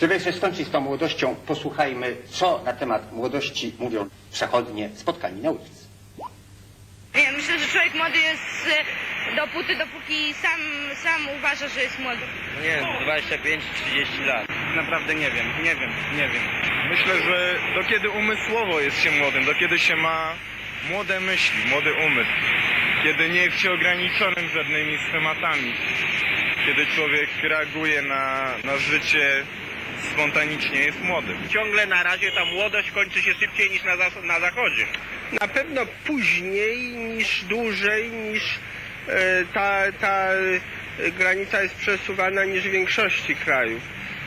Żeby się skończyć z tą młodością, posłuchajmy, co na temat młodości mówią przechodnie spotkani na ulicy. Ja myślę, że człowiek młody jest e, dopóty, dopóki sam, sam uważa, że jest młody. No nie wiem, 25-30 lat. Naprawdę nie wiem, nie wiem, nie wiem. Myślę, że do kiedy umysłowo jest się młodym, do kiedy się ma młode myśli, młody umysł, kiedy nie jest się ograniczonym żadnymi schematami, kiedy człowiek reaguje na, na życie spontanicznie, jest młody. ciągle na razie ta młodość kończy się szybciej niż na, na zachodzie. Na pewno później niż dłużej niż e, ta, ta e, granica jest przesuwana niż w większości krajów.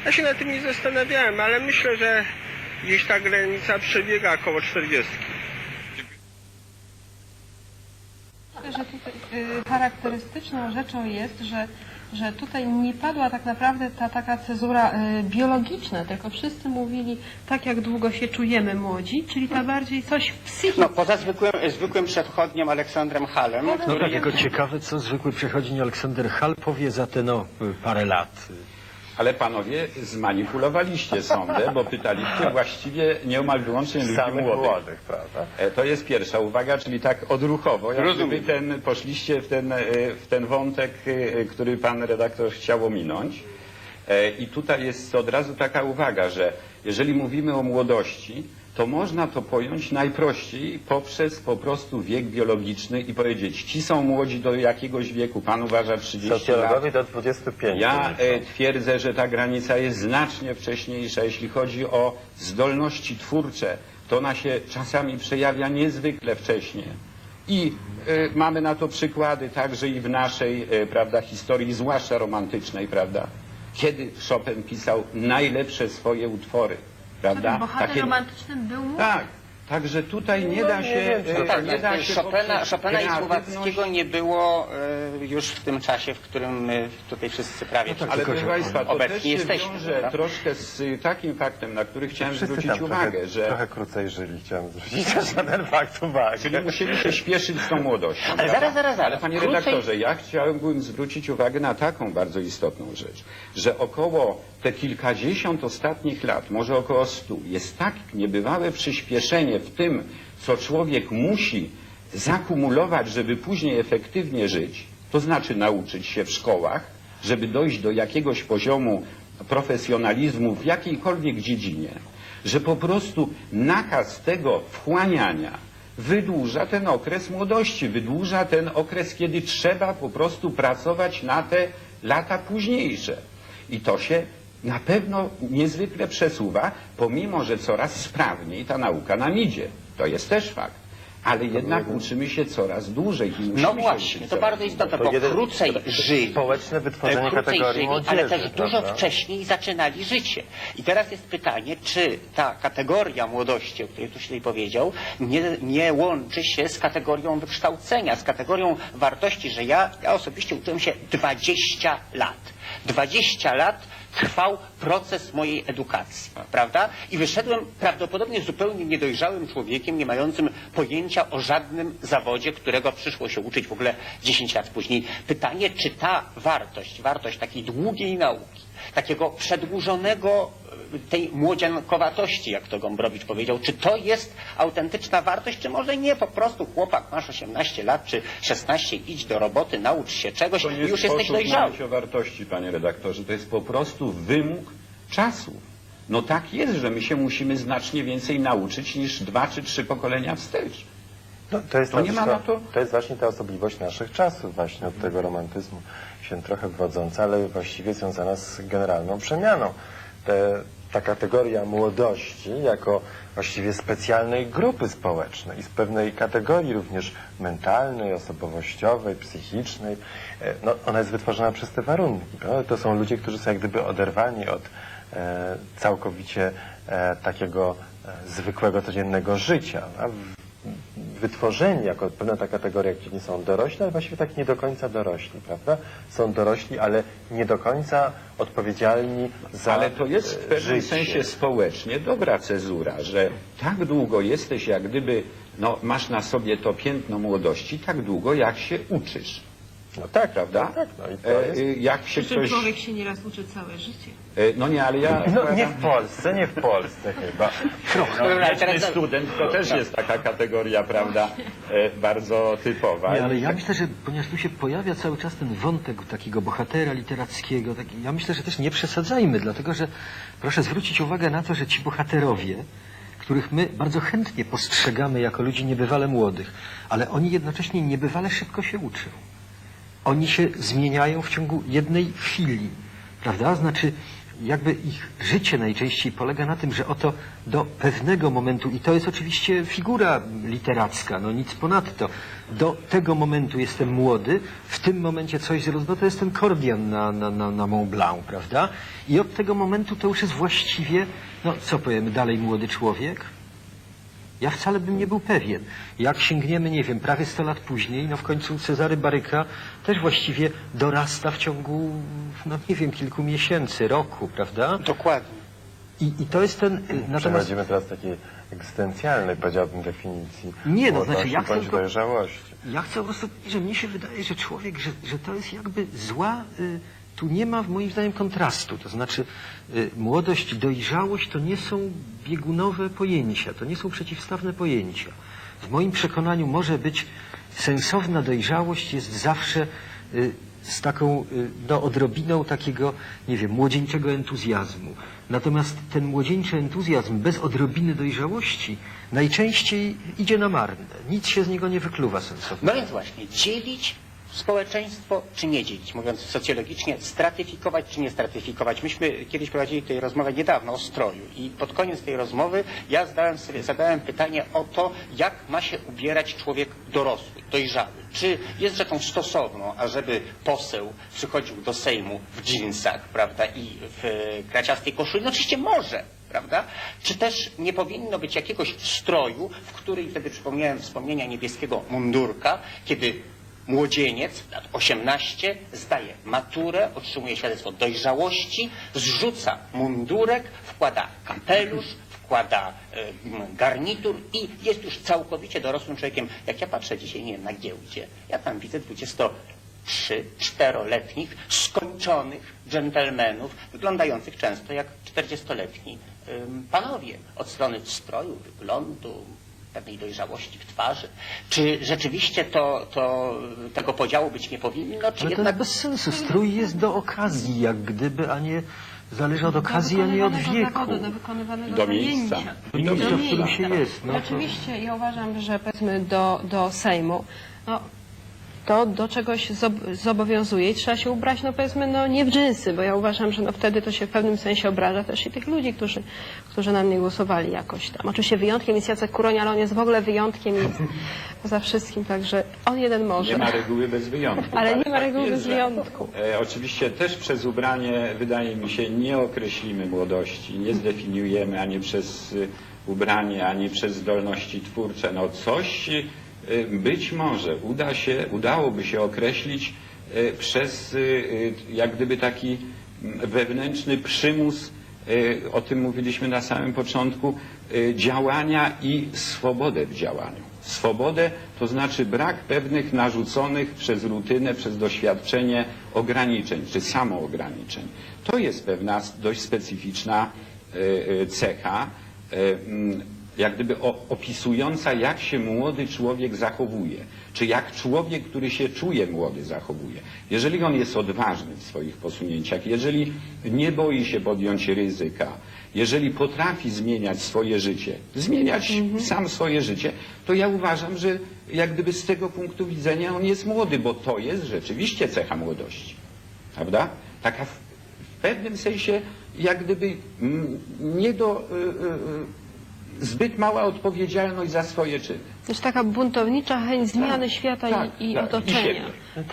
Ja się nad tym nie zastanawiałem, ale myślę, że gdzieś ta granica przebiega około 40. Myślę, że tutaj y, charakterystyczną rzeczą jest, że, że tutaj nie padła tak naprawdę ta taka cezura y, biologiczna, tylko wszyscy mówili tak, jak długo się czujemy młodzi, czyli ta bardziej coś. No, poza zwykłym, zwykłym przechodniem Aleksandrem Halem, No, który Tylko ciekawe, co zwykły przechodzień Aleksander Hall powie za te no, parę lat. Ale panowie zmanipulowaliście sądę, bo pytaliście właściwie nieomal wyłącznie ludzi młodych. prawda? E, To jest pierwsza uwaga, czyli tak odruchowo, jak Rozumiem. ten, poszliście w ten, e, w ten wątek, e, który pan redaktor chciał ominąć. E, I tutaj jest od razu taka uwaga, że jeżeli mówimy o młodości, to można to pojąć najprościej poprzez po prostu wiek biologiczny i powiedzieć, ci są młodzi do jakiegoś wieku, pan uważa 30 lat, Socjologowie do 25. ja e, twierdzę, że ta granica jest znacznie wcześniejsza. Jeśli chodzi o zdolności twórcze, to ona się czasami przejawia niezwykle wcześnie. I e, mamy na to przykłady także i w naszej e, prawda, historii, zwłaszcza romantycznej, prawda? Kiedy Chopin pisał najlepsze swoje utwory, prawda? Bohater romantycznym był. Tak. Także tutaj nie da się, No e, tak, nie da się Chopina, poprzez Chopina i kreatywność- Słowackiego nie było e, już w tym czasie, w którym my tutaj wszyscy prawie Ale wszyscy proszę Państwa, to obecni też się jesteśmy. wiąże prawda? troszkę z y, takim faktem, na który chciałem Wszyscy zwrócić tam uwagę, trochę, że trochę krócej żyli, chciałem zwrócić też na ten fakt uwagę. czyli musieli się śpieszyć z tą młodością. Ale prawda? zaraz, zaraz, zaraz. Ale panie Krócej- redaktorze, ja chciałbym zwrócić uwagę na taką bardzo istotną rzecz, że około te kilkadziesiąt ostatnich lat, może około stu, jest tak niebywałe przyspieszenie w tym, co człowiek musi zakumulować, żeby później efektywnie żyć, to znaczy nauczyć się w szkołach, żeby dojść do jakiegoś poziomu profesjonalizmu w jakiejkolwiek dziedzinie, że po prostu nakaz tego wchłaniania wydłuża ten okres młodości, wydłuża ten okres, kiedy trzeba po prostu pracować na te lata późniejsze. I to się na pewno niezwykle przesuwa, pomimo że coraz sprawniej ta nauka nam idzie. To jest też fakt. Ale jednak uczymy się coraz dłużej i musimy No się właśnie, uczyć to coraz bardzo istotne, To bo jeden- krócej żyli. Społeczne wytworzenie krócej kategorii żyli, młodzieży, ale też dużo prawda? wcześniej zaczynali życie. I teraz jest pytanie, czy ta kategoria młodości, o której tu się powiedział, nie, nie łączy się z kategorią wykształcenia, z kategorią wartości, że ja, ja osobiście uczyłem się 20 lat. 20 lat trwał proces mojej edukacji, prawda? I wyszedłem prawdopodobnie zupełnie niedojrzałym człowiekiem, nie mającym pojęcia o żadnym zawodzie, którego przyszło się uczyć w ogóle 10 lat później. Pytanie, czy ta wartość, wartość takiej długiej nauki, takiego przedłużonego e, tej młodziankowatości, jak to Gombrowicz powiedział, czy to jest autentyczna wartość, czy może nie, po prostu chłopak, masz 18 lat, czy 16, idź do roboty, naucz się czegoś To i nie już jesteś dojrzały. mówić o wartości, panie redaktorze. To jest po prostu wymóg czasu. No tak jest, że my się musimy znacznie więcej nauczyć niż dwa czy trzy pokolenia wstecz. No, to, jest To nie ma na to- to jest właśnie ta osobliwość naszych czasów, właśnie od tego romantyzmu się trochę wywodząca, ale właściwie związana z generalną przemianą. Te, ta kategoria młodości jako właściwie specjalnej grupy społecznej i z pewnej kategorii również mentalnej, osobowościowej, psychicznej, e, no, ona jest wytworzona przez te warunki. Prawda? To są ludzie, którzy są jak gdyby oderwani od e, całkowicie e, takiego e, zwykłego, codziennego życia. W- wytworzeni jako pewna ta kategoria, gdzie nie są dorośli, ale właściwie tak nie do końca dorośli, prawda? Są dorośli, ale nie do końca odpowiedzialni za Ale to jest w pewnym życie. sensie społecznie dobra cezura, że tak długo jesteś jak gdyby, no masz na sobie to piętno młodości, tak długo jak się uczysz. No tak, Prawda? Tak, no i to E, jest... y, jak się Przy czym ktoś... człowiek się nieraz uczy całe życie. E, no nie, ale ja... No nie w Polsce, nie w Polsce chyba. No, wieczny teraz- student to też jest taka kategoria, prawda, e, bardzo typowa. Nie, ale ja myślę, że ponieważ tu się pojawia cały czas ten wątek takiego bohatera literackiego, taki, ja myślę, że też nie przesadzajmy, dlatego że proszę zwrócić uwagę na to, że ci bohaterowie, których my bardzo chętnie postrzegamy jako ludzi niebywale młodych, ale oni jednocześnie niebywale szybko się uczą. Oni się zmieniają w ciągu jednej chwili, prawda? Znaczy, jakby ich życie najczęściej polega na tym, że oto do pewnego momentu, i to jest oczywiście figura literacka, no nic ponadto, do tego momentu jestem młody, w tym momencie coś zrozum, no to jest ten kordian na, na, na, na Mont Blanc, prawda? I od tego momentu to już jest właściwie, no co powiemy dalej, młody człowiek? Ja wcale bym nie był pewien. Jak sięgniemy, nie wiem, prawie 100 lat później, no w końcu Cezary Baryka też właściwie dorasta w ciągu, no nie wiem, kilku miesięcy, roku, prawda? Dokładnie. I, i to jest ten... y, Natomiast Przechodzimy teraz do takiej egzystencjalnej, powiedziałbym, definicji Nie, no, znaczy, ja chcę tylko- dojrzałości. ja chcę po prostu że mnie się wydaje, że człowiek, że, że to jest jakby zła... Y, tu nie ma, moim zdaniem, kontrastu. To znaczy, y, młodość i dojrzałość to nie są biegunowe pojęcia, to nie są przeciwstawne pojęcia. W moim przekonaniu może być sensowna dojrzałość jest zawsze y, z taką y, no, odrobiną takiego, nie wiem, młodzieńczego entuzjazmu. Natomiast ten młodzieńczy entuzjazm bez odrobiny dojrzałości najczęściej idzie na marne. Nic się z niego nie wykluwa sensownie. No więc właśnie, dzielić społeczeństwo czy nie dzielić, mówiąc socjologicznie, stratyfikować czy nie stratyfikować. Myśmy kiedyś prowadzili tutaj rozmowę niedawno o stroju i pod koniec tej rozmowy ja zadałem sobie zadałem pytanie o to, jak ma się ubierać człowiek dorosły, dojrzały. Czy jest rzeczą stosowną, ażeby poseł przychodził do Sejmu w dżinsach, prawda, i w kraciastej koszuli? No oczywiście może, prawda? Czy też nie powinno być jakiegoś stroju, w którym, wtedy przypomniałem wspomnienia niebieskiego mundurka, kiedy młodzieniec, lat 18, zdaje maturę, otrzymuje świadectwo dojrzałości, zrzuca mundurek, wkłada kapelusz, wkłada garnitur i jest już całkowicie dorosłym człowiekiem. Jak ja patrzę dzisiaj, nie wiem, na giełdzie, ja tam widzę 23, 4-letnich, skończonych dżentelmenów, wyglądających często jak 40-letni ym, panowie od strony stroju, wyglądu, pewnej dojrzałości w twarzy. Czy rzeczywiście to, to tego podziału być nie powinno, czy Ale to jednak... jest bez sensu. Strój jest do okazji, jak gdyby, a nie zależy od okazji, a nie od wieku. Do wykonywanego Do miejsca. zajęcia. Do miejsca, w którym się jest. No, to... Oczywiście ja uważam, że powiedzmy do, do Sejmu, no, to do czegoś zob- zobowiązuje i trzeba się ubrać, no powiedzmy, no nie w dżinsy, bo ja uważam, że no wtedy to się w pewnym sensie obraża też i tych ludzi, którzy, którzy na mnie głosowali jakoś tam. Oczywiście wyjątkiem jest Jacek Kuroń, ale on jest w ogóle wyjątkiem i poza wszystkim, także on jeden może. Nie ma reguły bez wyjątku. Ale nie ma tak reguły jest, bez wyjątku. E, oczywiście też przez ubranie, wydaje mi się, nie określimy młodości, nie zdefiniujemy ani przez y, ubranie, ani przez zdolności twórcze. No coś być może uda się, udałoby się określić y, przez y, y, jak gdyby taki mm, wewnętrzny przymus y, o tym mówiliśmy na samym początku, y, działania i swobodę w działaniu. Swobodę to znaczy brak pewnych narzuconych przez rutynę, przez doświadczenie ograniczeń czy samoograniczeń. To jest pewna dość specyficzna y, y, cecha, y, mm, jak gdyby opisująca, jak się młody człowiek zachowuje, czy jak człowiek, który się czuje młody, zachowuje. Jeżeli on jest odważny w swoich posunięciach, jeżeli nie boi się podjąć ryzyka, jeżeli potrafi zmieniać swoje życie, zmieniać sam swoje życie, to ja uważam, że jak gdyby z tego punktu widzenia on jest młody, bo to jest rzeczywiście cecha młodości. Prawda? Taka w, w pewnym sensie jak gdyby nie do y, y, y, zbyt mała odpowiedzialność za swoje czyny. To jest taka buntownicza chęć zmiany Tak, świata tak, i, i tak, i otoczenia. siebie. tak.